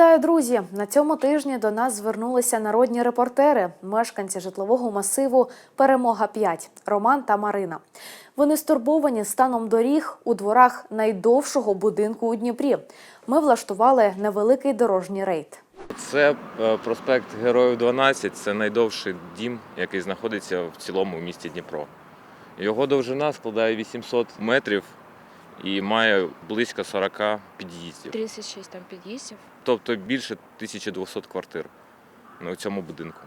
Вітаю, друзі! На цьому тижні до нас звернулися народні репортери, мешканці житлового масиву Перемога 5 Роман та Марина. Вони стурбовані станом доріг у дворах найдовшого будинку у Дніпрі. Ми влаштували невеликий дорожній рейд. Це е, проспект Героїв 12, це найдовший дім, який знаходиться в цілому в місті Дніпро. Його довжина складає 800 метрів і має близько 40 під'їздів, 36 там під'їздів. тобто більше 1200 квартир у цьому будинку.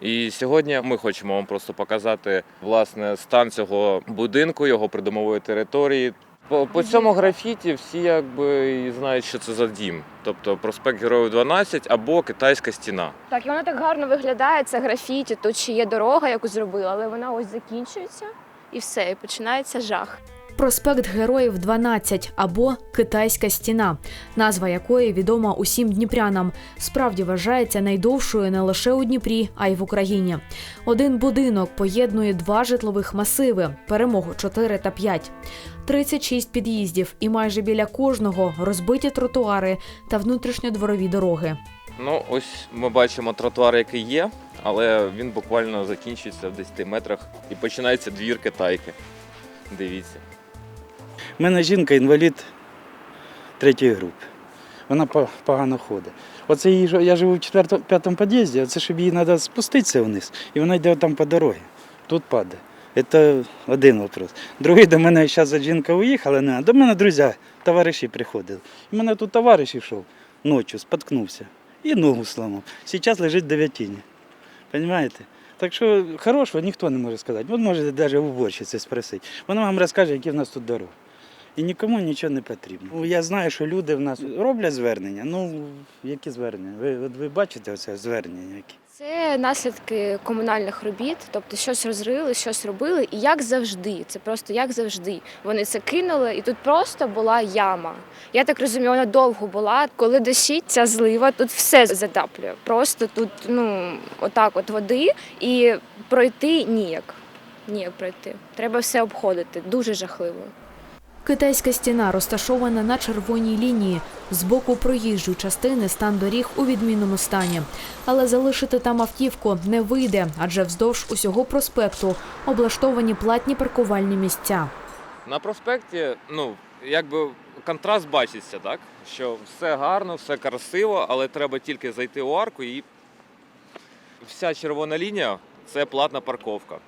І сьогодні ми хочемо вам просто показати власне стан цього будинку, його придомової території. По, по цьому графіті всі якби і знають, що це за дім. Тобто проспект Героїв 12 або Китайська стіна. Так, і вона так гарно виглядає. Це графіті. Тут ще є дорога, яку зробили, але вона ось закінчується і все, і починається жах. Проспект Героїв 12 або Китайська стіна, назва якої відома усім дніпрянам, справді вважається найдовшою не лише у Дніпрі, а й в Україні. Один будинок поєднує два житлових масиви перемогу 4 та 5. 36 під'їздів, і майже біля кожного розбиті тротуари та внутрішньодворові дороги. Ну, ось ми бачимо тротуар, який є, але він буквально закінчується в 10 метрах і починається двір Китайки. Дивіться. У мене жінка інвалід третьої групи. Вона погано ходить. Оце її, я живу в четвертому, п'ятому під'їзді, оце щоб їй треба спуститися вниз, і вона йде там по дорозі. Тут падає. Це один вопрос. Другий до мене зараз жінка уїхала, не, до мене друзі, товариші приходили. У мене тут товариш йшов ночі, споткнувся і ногу сламав. Зараз лежить в дев'ятині. Понимаєте? Так що хорошого ніхто не може сказати. Ви можете навіть уборщиці спросити. Вона вам розкаже, які в нас тут дороги. І нікому нічого не потрібно. Ну, Я знаю, що люди в нас роблять звернення. Ну, які звернення? Ви, от ви бачите оце звернення? Які? Це наслідки комунальних робіт, тобто щось розрили, щось робили, і як завжди, це просто як завжди. Вони це кинули, і тут просто була яма. Я так розумію, вона довго була. Коли дощить, ця злива, тут все затаплює. Просто тут, ну, отак, от води, і пройти ніяк. Ніяк пройти. Треба все обходити. Дуже жахливо. Китайська стіна розташована на червоній лінії. З боку проїжджої частини стан доріг у відмінному стані. Але залишити там автівку не вийде, адже вздовж усього проспекту облаштовані платні паркувальні місця. На проспекті, ну, якби контраст бачиться, так? Що все гарно, все красиво, але треба тільки зайти у арку і вся червона лінія це платна парковка.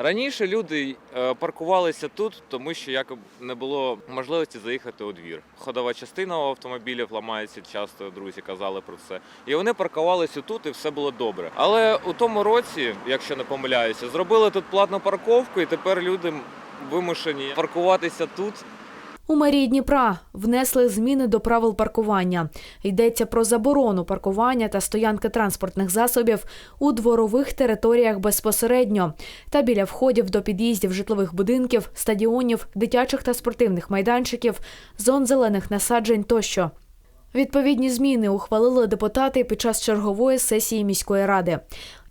Раніше люди е, паркувалися тут, тому що якоб не було можливості заїхати у двір. Ходова частина у автомобілів ламається, часто друзі казали про це. І вони паркувалися тут, і все було добре. Але у тому році, якщо не помиляюся, зробили тут платну парковку, і тепер люди вимушені паркуватися тут. У мерії Дніпра внесли зміни до правил паркування. Йдеться про заборону паркування та стоянки транспортних засобів у дворових територіях безпосередньо та біля входів до під'їздів житлових будинків, стадіонів, дитячих та спортивних майданчиків, зон зелених насаджень тощо. Відповідні зміни ухвалили депутати під час чергової сесії міської ради.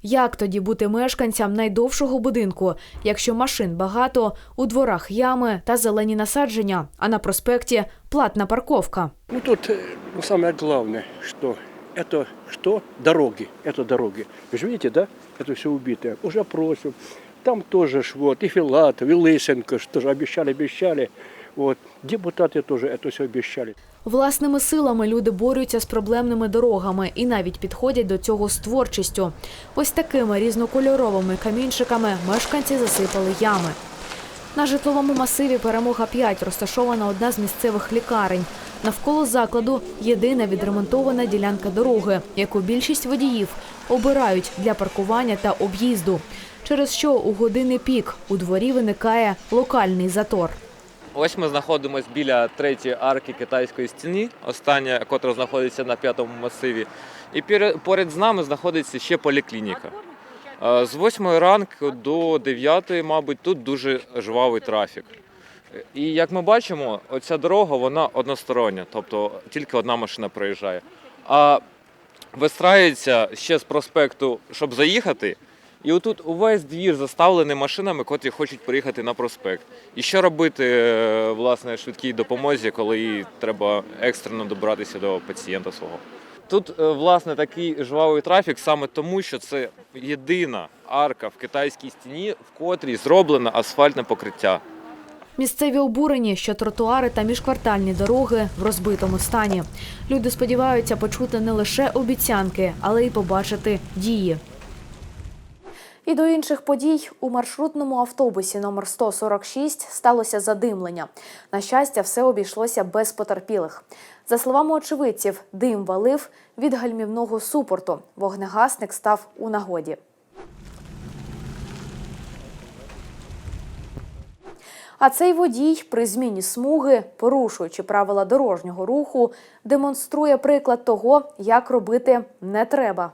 Як тоді бути мешканцям найдовшого будинку, якщо машин багато, у дворах ями та зелені насадження, а на проспекті платна парковка? Ну тут э, ну, самое главное, что это что? Дороги. Это дороги. Вы же видите, да? Это все убитое. Уже просим. Там тоже ж вот и Филатов, и Лысенко, что же обещали, обещали. Вот. Депутаты тоже это все обещали. Власними силами люди борються з проблемними дорогами і навіть підходять до цього з творчістю. Ось такими різнокольоровими камінчиками мешканці засипали ями. На житловому масиві Перемога 5 розташована одна з місцевих лікарень. Навколо закладу єдина відремонтована ділянка дороги, яку більшість водіїв обирають для паркування та об'їзду. Через що у години пік у дворі виникає локальний затор. Ось ми знаходимося біля третьої арки китайської стіни, остання, котра знаходиться на п'ятому масиві. І поряд з нами знаходиться ще поліклініка. Е, З 8 ранку до 9, мабуть, тут дуже жвавий трафік. І як ми бачимо, оця дорога вона одностороння, тобто тільки одна машина проїжджає. А вистраюється ще з проспекту, щоб заїхати, І отут увесь двір заставлений машинами, котрі хочуть приїхати на проспект. І що робити е, власне швидкій допомозі, коли треба екстрено добратися до пацієнта свого? Тут е, власне такий жвавий трафік саме тому, що це єдина арка в китайській стіні, в котрій зроблено асфальтне покриття. Місцеві обурені, що тротуари та міжквартальні дороги в розбитому стані. Люди сподіваються почути не лише обіцянки, але й побачити дії. І до інших подій у маршрутному автобусі номер 146 сталося задимлення. На щастя, все обійшлося без потерпілих. За словами очевидців, дим валив від гальмівного супорту. Вогнегасник став у нагоді. А цей водій при зміні смуги, порушуючи правила дорожнього руху, демонструє приклад того, як робити не треба.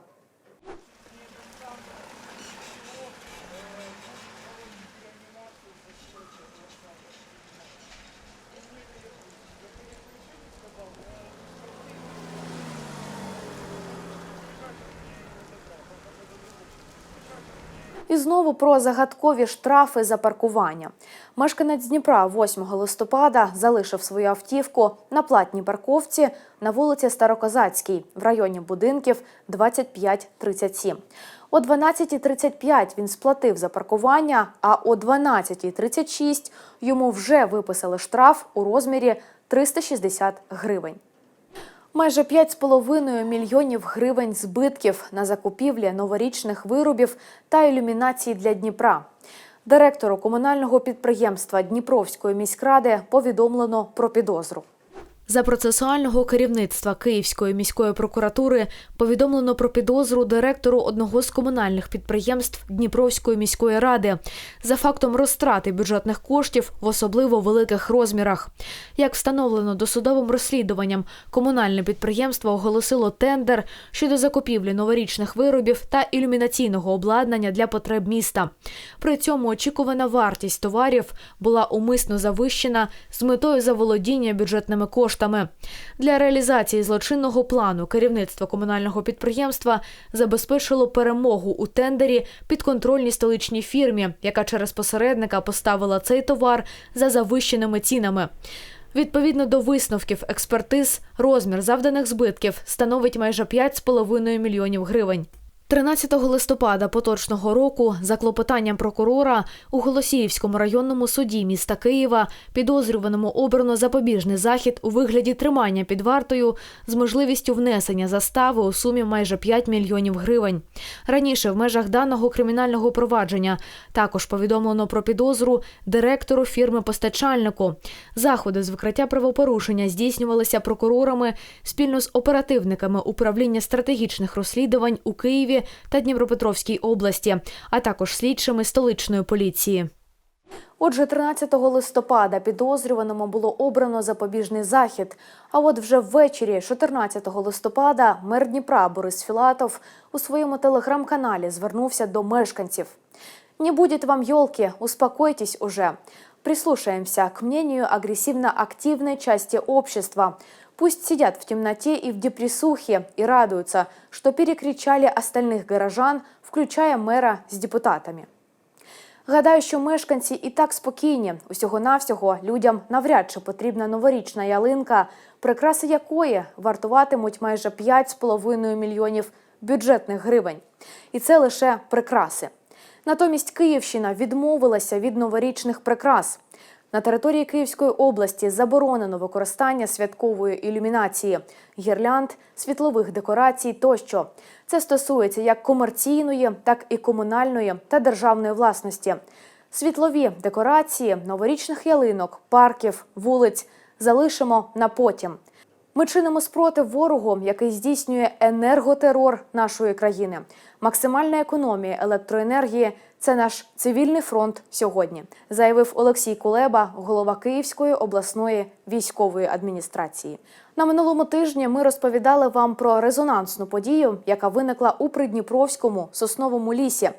І знову про загадкові штрафи за паркування. Мешканець Дніпра 8 листопада залишив свою автівку на платній парковці на вулиці Старокозацькій в районі будинків 2537. О 12.35 він сплатив за паркування, а о 12.36 йому вже виписали штраф у розмірі 360 гривень. Майже 5,5 мільйонів гривень збитків на закупівлі новорічних виробів та ілюмінації для Дніпра. Директору комунального підприємства Дніпровської міськради повідомлено про підозру. За процесуального керівництва Київської міської прокуратури повідомлено про підозру директору одного з комунальних підприємств Дніпровської міської ради за фактом розтрати бюджетних коштів в особливо великих розмірах. Як встановлено досудовим розслідуванням, комунальне підприємство оголосило тендер щодо закупівлі новорічних виробів та ілюмінаційного обладнання для потреб міста. При цьому очікувана вартість товарів була умисно завищена з метою заволодіння бюджетними коштами. Для реалізації злочинного плану керівництво комунального підприємства забезпечило перемогу у тендері підконтрольній столичній фірмі, яка через посередника поставила цей товар за завищеними цінами. Відповідно до висновків експертиз, розмір завданих збитків становить майже 5,5 мільйонів гривень. 13 листопада поточного року за клопотанням прокурора у Голосіївському районному суді міста Києва підозрюваному обрано запобіжний захід у вигляді тримання під вартою з можливістю внесення застави у сумі майже 5 мільйонів гривень. Раніше в межах даного кримінального провадження також повідомлено про підозру директору фірми постачальнику. Заходи з викриття правопорушення здійснювалися прокурорами спільно з оперативниками управління стратегічних розслідувань у Києві та Дніпропетровській області, а також слідчими столичної поліції. Отже, 13 листопада підозрюваному було обрано запобіжний захід. А от вже ввечері, 14 листопада, мер Дніпра Борис Філатов у своєму телеграм-каналі звернувся до мешканців. «Не будет вам елки, успокойтесь уже. Прислушаемся к мнению агрессивно-активной части общества. Пусть сидят в темноте и в депрессухе и радуются, что перекричали остальных горожан, включая мэра с депутатами. Гадаю, що мешканці і так спокійні. Усього-навсього людям навряд чи потрібна новорічна ялинка, прикраси якої вартуватимуть майже 5,5 мільйонів бюджетних гривень. І це лише прикраси. Натомість Київщина відмовилася від новорічних прикрас. На території Київської області заборонено використання святкової ілюмінації, гірлянд, світлових декорацій тощо. Це стосується як комерційної, так і комунальної та державної власності. Світлові декорації, новорічних ялинок, парків, вулиць залишимо на потім. Ми чинимо спротив ворогу, який здійснює енерготерор нашої країни. Максимальна економія електроенергії це наш цивільний фронт сьогодні, заявив Олексій Кулеба, голова Київської обласної військової адміністрації. На минулому тижні ми розповідали вам про резонансну подію, яка виникла у Придніпровському сосновому лісі,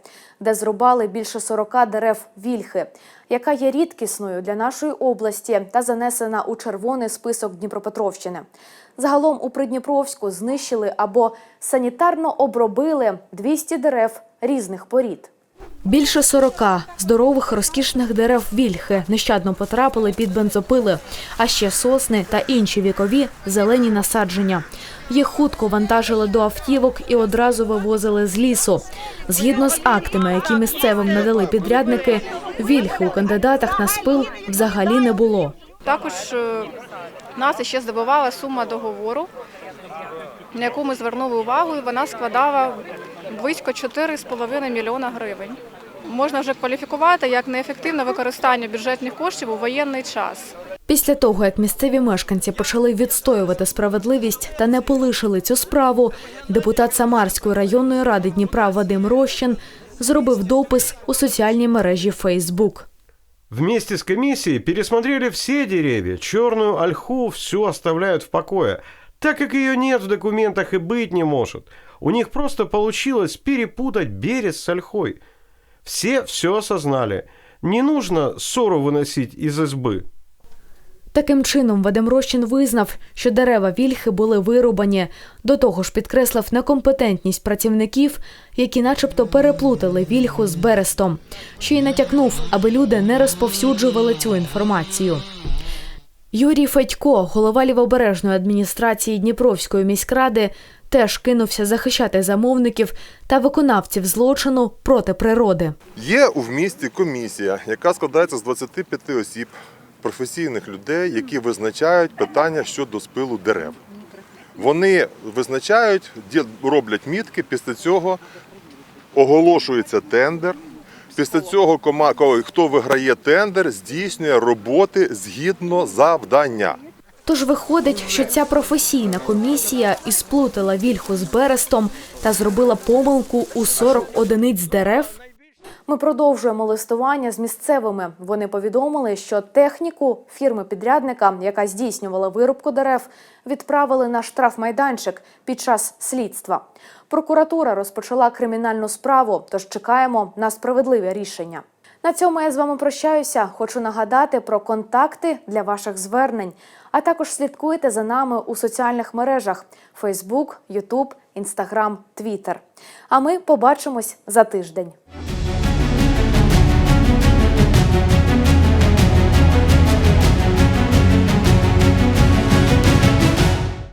де зрубали більше 40 дерев вільхи, яка є рідкісною для нашої області та занесена у червоний список Дніпропетровщини. Загалом у Придніпровську знищили або санітарно обробили 200 дерев різних порід. Більше 40 здорових розкішних дерев вільхи нещадно потрапили під бензопили, а ще сосни та інші вікові зелені насадження. Їх хутко вантажили до автівок і одразу вивозили з лісу. Згідно з актами, які місцевим надали підрядники, вільхи у кандидатах на спил взагалі не було. Також е, нас ще здивувала сума договору, на яку ми звернули увагу, і вона складала близько 4,5 мільйона гривень. Можна вже кваліфікувати як неефективне використання бюджетних коштів у воєнний час. Після того, як місцеві мешканці почали відстоювати справедливість та не полишили цю справу, депутат Самарської районної ради Дніпра Вадим Рощин зробив допис у соціальній мережі Фейсбук. Вместе с комиссией пересмотрели все деревья, черную ольху все оставляют в покое, так как ее нет в документах и быть не может. У них просто получилось перепутать берез с ольхой. Все все осознали. Не нужно ссору выносить из избы. Таким чином, Вадим Рощин визнав, що дерева вільхи були вирубані. До того ж, підкреслив некомпетентність працівників, які начебто переплутали вільху з берестом. Ще й натякнув, аби люди не розповсюджували цю інформацію. Юрій Федько, голова лівобережної адміністрації Дніпровської міськради, теж кинувся захищати замовників та виконавців злочину проти природи. Є у місті комісія, яка складається з 25 осіб, професійних людей, які визначають питання щодо спилу дерев. Вони визначають, роблять мітки, після цього оголошується тендер. Після цього хто виграє тендер, здійснює роботи згідно завдання. Тож виходить, що ця професійна комісія і сплутала вільху з берестом та зробила помилку у 40 одиниць дерев. Ми продовжуємо листування з місцевими. Вони повідомили, що техніку фірми підрядника, яка здійснювала вирубку дерев, відправили на штрафмайданчик під час слідства. Прокуратура розпочала кримінальну справу, тож чекаємо на справедливе рішення. На цьому я з вами прощаюся. Хочу нагадати про контакти для ваших звернень, а також слідкуйте за нами у соціальних мережах: Facebook, YouTube, Instagram, Twitter. А ми побачимось за тиждень.